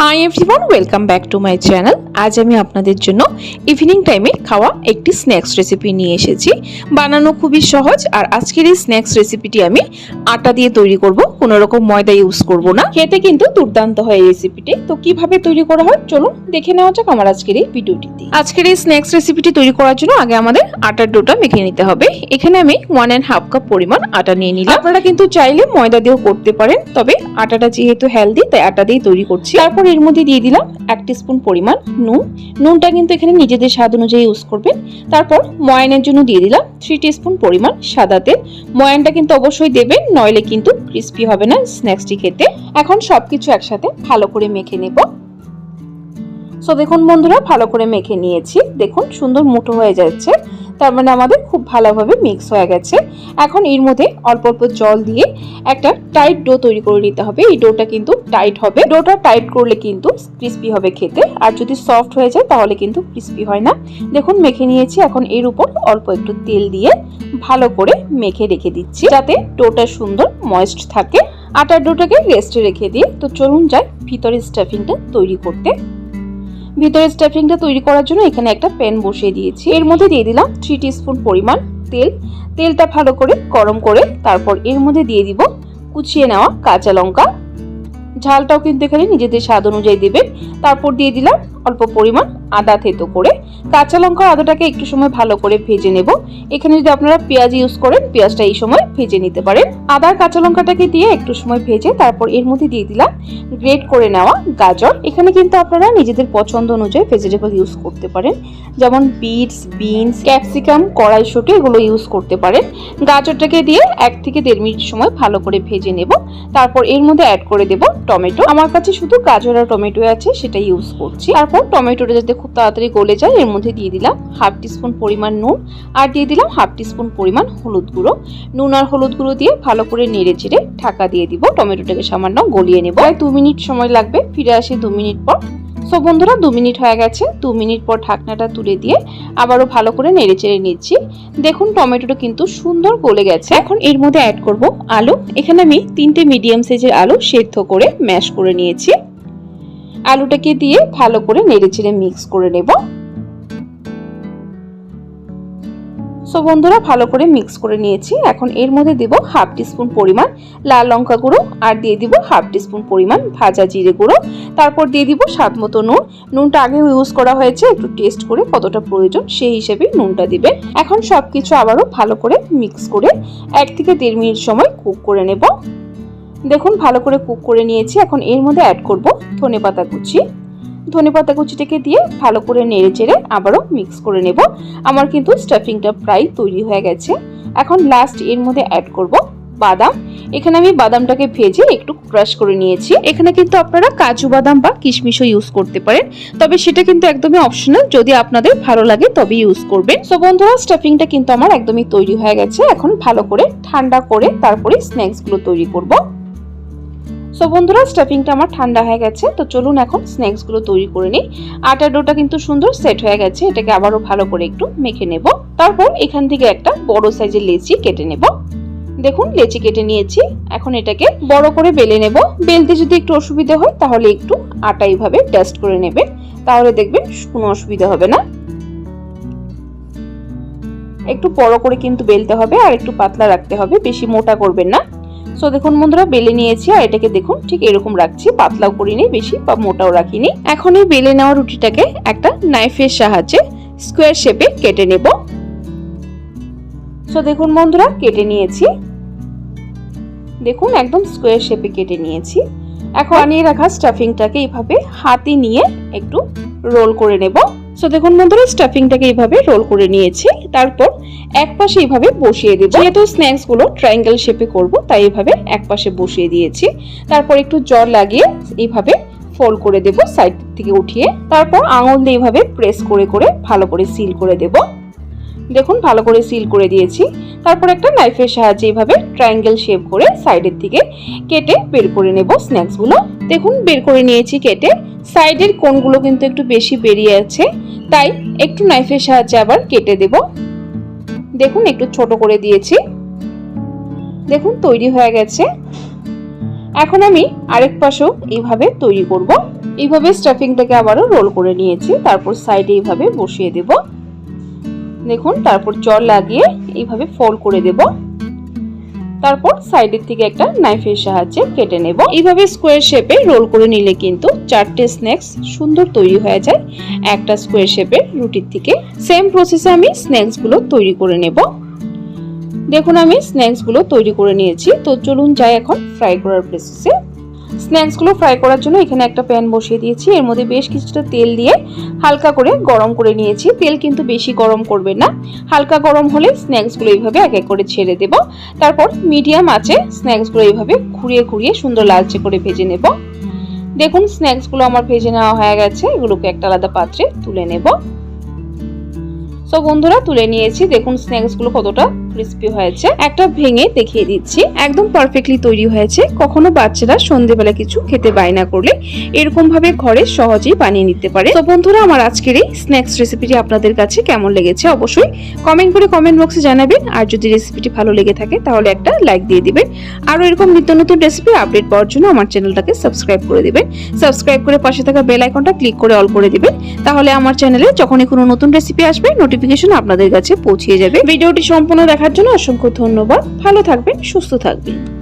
Hi everyone welcome back to my channel আজ আমি আপনাদের জন্য ইভিনিং টাইমে খাওয়া একটি স্ন্যাক্স রেসিপি নিয়ে এসেছি। বানানো খুবই সহজ আর আজকের এই স্ন্যাক্স রেসিপিটি আমি আটা দিয়ে তৈরি করব। কোনো রকম ময়দা ইউজ করব না। খেতে কিন্তু দুর্দান্ত হয় এই রেসিপিটি তো কীভাবে তৈরি করা হয়? চলুন দেখে নেওয়া যাক আমার আজকের এই ভিডিওটিতে আজকের এই স্ন্যাক্স রেসিপিটি তৈরি করার জন্য আগে আমাদের আটার ডোটা মেখে নিতে হবে। এখানে আমি ওয়ান অ্যান্ড হাফ কাপ পরিমাণ আটা নিয়ে নিলাম। আপনারা কিন্তু চাইলে ময়দা দিয়েও করতে পারেন। তবে আটাটা যেহেতু হেলদি তাই আটা দিয়ে তৈরি করছি। তারপর এর মধ্যে দিয়ে দিলাম এক স্পুন পরিমাণ নুন। নুনটা কিন্তু এখানে নিজেদের স্বাদ অনুযায়ী ইউজ করবেন তারপর ময়ানের জন্য দিয়ে দিলাম থ্রি স্পুন পরিমাণ সাদা তেল। ময়ানটা কিন্তু অবশ্যই দেবেন, নইলে কিন্তু ক্রিস্পি হবে না স্ন্যাক্সটি খেতে। এখন সবকিছু একসাথে ভালো করে মেখে নেব। সো দেখুন বন্ধুরা, ভালো করে মেখে নিয়েছি। দেখুন সুন্দর মুঠো হয়ে যাচ্ছে। তার মানে আমাদের খুব ভালোভাবে মিক্স হয়ে গেছে। এখন এর মধ্যে অল্প অল্প জল দিয়ে একটা টাইট ডো তৈরি করে নিতে হবে। এই ডোটা কিন্তু টাইট হবে। ডোটা টাইট করলে কিন্তু ক্রিস্পি হবে খেতে। আর যদি সফট হয়ে যায় তাহলে কিন্তু ক্রিস্পি হয় না। দেখুন, মেখে নিয়েছি। এখন এর উপর অল্প একটু তেল দিয়ে ভালো করে মেখে রেখে দিচ্ছি। যাতে ডোটা সুন্দর ময়েস্ট থাকে। আটার ডোটাকে রেস্টে রেখে দিয়ে তো চলুন যাই ভিতরে স্টাফিংটা তৈরি করতে। ভিতরে স্টাফিংটা তৈরি করার জন্য এখানে একটা প্যান বসিয়ে দিয়েছি। এর মধ্যে দিয়ে দিলাম থ্রি স্পুন পরিমাণ তেল। তেলটা ভালো করে গরম করে তারপর এর মধ্যে দিয়ে দিব কুচিয়ে নেওয়া কাঁচা লঙ্কা। ঝালটাও কিন্তু এখানে নিজেদের স্বাদ অনুযায়ী দেবেন। তারপর দিয়ে দিলাম অল্প পরিমাণ আদা থেতো করে কাঁচা লঙ্কা আদাটাকে একটু সময় ভালো করে ভেজে নেব। এখানে যদি আপনারা পেঁয়াজ ইউজ করেন, পেঁয়াজটা এই সময় ভেজে নিতে পারেন। আদা কাঁচা লঙ্কাটাকে দিয়ে একটু সময় ভেজে তারপর এর মধ্যে দিয়ে দিলাম গ্রেট করে নেওয়া গাজর। এখানে কিন্তু আপনারা নিজেদের পছন্দ অনুযায়ী ভেজিটেবল ইউজ করতে পারেন। যেমন বিটস বিনস ক্যাপসিকাম কড়াইশুঁটি এগুলো ইউজ করতে পারেন। গাজরটাকে দিয়ে এক থেকে দেড় মিনিট সময় ভালো করে ভেজে নেব। তারপর এর মধ্যে অ্যাড করে দেব টমেটো। আমার কাছে শুধু গাজর আর টমেটো আছে সেটা ইউজ করছি। তারপর টমেটোটা যাতে খুব তাড়াতাড়ি গলে যায়, এর মধ্যে দিয়ে দিলাম হাফ টিস্পুন পরিমাণ নুন আর দিয়ে দিলাম হাফ টিস্পুন পরিমাণ হলুদ গুঁড়ো। নুন আর হলুদ গুঁড়ো দিয়ে ভালো করে নেড়ে চেড়ে ঢাকা দিয়ে দিব, টমেটোটাকে সামান্য গলিয়ে নেব। প্রায় দু মিনিট সময় লাগবে, ফিরে আসি দু মিনিট পর। সো বন্ধুরা, দু মিনিট হয়ে গেছে, দু মিনিট পর ঢাকনাটা তুলে দিয়ে আবারও ভালো করে নেড়ে চেড়ে নিচ্ছি। দেখুন, টমেটোটা কিন্তু সুন্দর গলে গেছে। এখন এর মধ্যে অ্যাড করব আলু। এখানে আমি তিনটে মিডিয়াম সাইজের আলু সেদ্ধ করে ম্যাশ করে নিয়েছি। আলুটাকে দিয়ে ভালো করে নেড়ে চেড়ে মিক্স করে নেব। সো বন্ধুরা, ভালো করে মিক্স করে নিয়েছি। এখন এর মধ্যে দেব হাফ টিস্পুন পরিমাণ লাল লঙ্কা গুঁড়ো আর দিয়ে দিব হাফ টিস্পুন পরিমাণ ভাজা জিরে গুঁড়ো। তারপর দিয়ে দিব স্বাদ মতো নুন। নুনটা আগেও ইউজ করা হয়েছে, একটু টেস্ট করে কতটা প্রয়োজন সেই হিসেবে নুনটা দিবে এখন সব কিছু আবারও ভালো করে মিক্স করে এক থেকে দেড় মিনিট সময় কুক করে নেব। দেখুন, ভালো করে কুক করে নিয়েছি। এখন এর মধ্যে অ্যাড করব ধনে পাতা কুচি। ধনে পাতা কুচিটাকে দিয়ে ভালো করে নেড়ে চেড়ে আবারও মিক্স করে নেব। আমার কিন্তু স্টাফিংটা প্রায় তৈরি হয়ে গেছে। এখন লাস্ট এর মধ্যে অ্যাড করব বাদাম। এখানে আমি বাদামটাকে ভেজে একটু ক্রাশ করে নিয়েছি। এখানে কিন্তু আপনারা কাজু বাদাম বা কিশমিশও ইউজ করতে পারেন। তবে সেটা কিন্তু একদমই অপশনাল যদি আপনাদের ভালো লাগে তবে ইউজ করবেন। সো বন্ধুরা স্টাফিংটা কিন্তু আমার একদমই তৈরি হয়ে গেছে। এখন ভালো করে ঠান্ডা করে তারপরে স্ন্যাক্সগুলো তৈরি করব। সো বন্ধুরা স্টাফিংটা আমার ঠান্ডা হয়ে গেছে, তো চলুন এখন স্ন্যাক্সগুলো তৈরি করে নিই। আটার ডোটা কিন্তু সুন্দর সেট হয়ে গেছে, এটাকে আবারও ভালো করে একটু মেখে নেব। তারপর এখান থেকে একটা বড় সাইজের লেচি কেটে নেব। দেখুন, লেচি কেটে নিয়েছি, এখন এটাকে বড় করে বেলে নেব। বেলতে যদি একটু অসুবিধা হয়, তাহলে একটু আটা এইভাবে ডাস্ট করে নেবে। তাহলে দেখবেন কোনো অসুবিধা হবে না। একটু বড় করে কিন্তু বেলতে হবে, আর একটু পাতলা রাখতে হবে, বেশি মোটা করবেন না। সো দেখুন বন্ধুরা, বেলে নিয়েছি আর এটাকে দেখুন, ঠিক এরকম রাখছি, পাতলাও করিনি বেশি বা মোটাও রাখিনি। এখন এই বেলে নেওয়া রুটিটাকে একটা নাইফের সাহায্যে স্কোয়ার শেপে কেটে নেব। সো দেখুন বন্ধুরা, কেটে নিয়েছি। দেখুন, একদম স্কোয়ার শেপে কেটে নিয়েছি। এখন আনিয়ে রাখা স্টাফিংটাকে এইভাবে হাতে নিয়ে একটু রোল করে নেব। সো দেখুন বন্ধুরা স্টাফিংটাকে এইভাবে রোল করে নিয়েছি। তারপর এক পাশে এইভাবে বসিয়ে দেবো। যেহেতু স্ন্যাক্সগুলো ট্রায়াঙ্গেল শেপে করব, তাই এইভাবে এক পাশে বসিয়ে দিয়েছি। তারপর একটু জল লাগিয়ে এইভাবে ফোল্ড করে দেব সাইড থেকে উঠিয়ে। তারপর আঙুল দিয়ে এইভাবে প্রেস করে করে ভালো করে সিল করে দেব। দেখুন, ভালো করে সিল করে দিয়েছি। তারপর একটা নাইফের সাহায্যে এইভাবে ট্রায়াঙ্গেল শেপ করে সাইডের দিকে কেটে বের করে নেব স্ন্যাক্সগুলো দেখুন, বের করে নিয়েছি কেটে। সাইডের কোণগুলো কিন্তু একটু বেশি বেরিয়ে আছে, তাই একটু নাইফের সাহায্যে আবার কেটে দেব। দেখুন, একটু ছোট করে দিয়েছি। দেখুন, তৈরি হয়ে গেছে। এখন আমি আরেক পাশেও এইভাবে তৈরি করব। এইভাবে স্টাফিংটাকে আবারও রোল করে নিয়েছি, তারপর সাইডে এইভাবে বসিয়ে দেব। দেখুন, তারপর জল লাগিয়ে এইভাবে ফোল্ড করে দেব। তারপর সাইডের থেকে একটা নাইফের সাহায্যে কেটে নেব। এইভাবে স্কোয়ার শেপে রোল করে নিলে কিন্তু চারটে স্ন্যাক্স সুন্দর তৈরি হয়ে যায় একটা স্কোয়ার শেপের রুটির থেকে সেম প্রসেসে আমি স্ন্যাক্সগুলো তৈরি করে নেব। দেখুন, আমি স্ন্যাক্সগুলো তৈরি করে নিয়েছি। তো চলুন যাই এখন ফ্রাই করার প্রসেসে স্ন্যাক্সগুলো ফ্রাই করার জন্য এখানে একটা প্যান বসিয়ে দিয়েছি। এর মধ্যে বেশ কিছুটা তেল দিয়ে হালকা করে গরম করে নিয়েছি। তেল কিন্তু বেশি গরম করবেন না। হালকা গরম হলে স্ন্যাক্সগুলো এইভাবে এক এক করে ছেড়ে দেব। তারপর মিডিয়াম আছে স্ন্যাক্সগুলো এইভাবে ঘুরিয়ে ঘুরিয়ে সুন্দর লালচে করে ভেজে নেব। দেখুন, স্ন্যাক্সগুলো আমার ভেজে নেওয়া হয়ে গেছে। এগুলোকে একটা আলাদা পাত্রে তুলে নেব। সো বন্ধুরা, তুলে নিয়েছি। দেখুন, স্ন্যাক্সগুলো কতটা ক্রিস্পি হয়েছে। একটা ভেঙে দেখিয়ে দিচ্ছি। একদম পারফেক্টলি তৈরি হয়েছে। কখনো বাচ্চারা সন্ধেবেলা কিছু খেতে বায়না করলে এরকম ভাবে ঘরে সহজেই বানিয়ে নিতে পারে। তো বন্ধুরা, আমার আজকের এই স্ন্যাক্স রেসিপিটি আপনাদের কাছে কেমন লেগেছে অবশ্যই কমেন্ট করে কমেন্ট বক্সে জানাবেন। আর যদি রেসিপিটি ভালো লেগে থাকে, তাহলে একটা লাইক দিয়ে দিবেন। আরও এরকম নিত্য নতুন রেসিপি আপডেট পাওয়ার জন্য আমার চ্যানেলটাকে সাবস্ক্রাইব করে দিবেন। সাবস্ক্রাইব করে পাশে থাকা বেল আইকনটা ক্লিক করে অল করে দিবেন। তাহলে আমার চ্যানেলে যখনই কোনো নতুন রেসিপি আসবে নোটিফিকেশন আপনাদের কাছে পৌঁছে যাবে। ভিডিওটি সম্পূর্ণ দেখার জন্য অসংখ্য ধন্যবাদ। ভালো থাকবেন সুস্থ থাকবেন।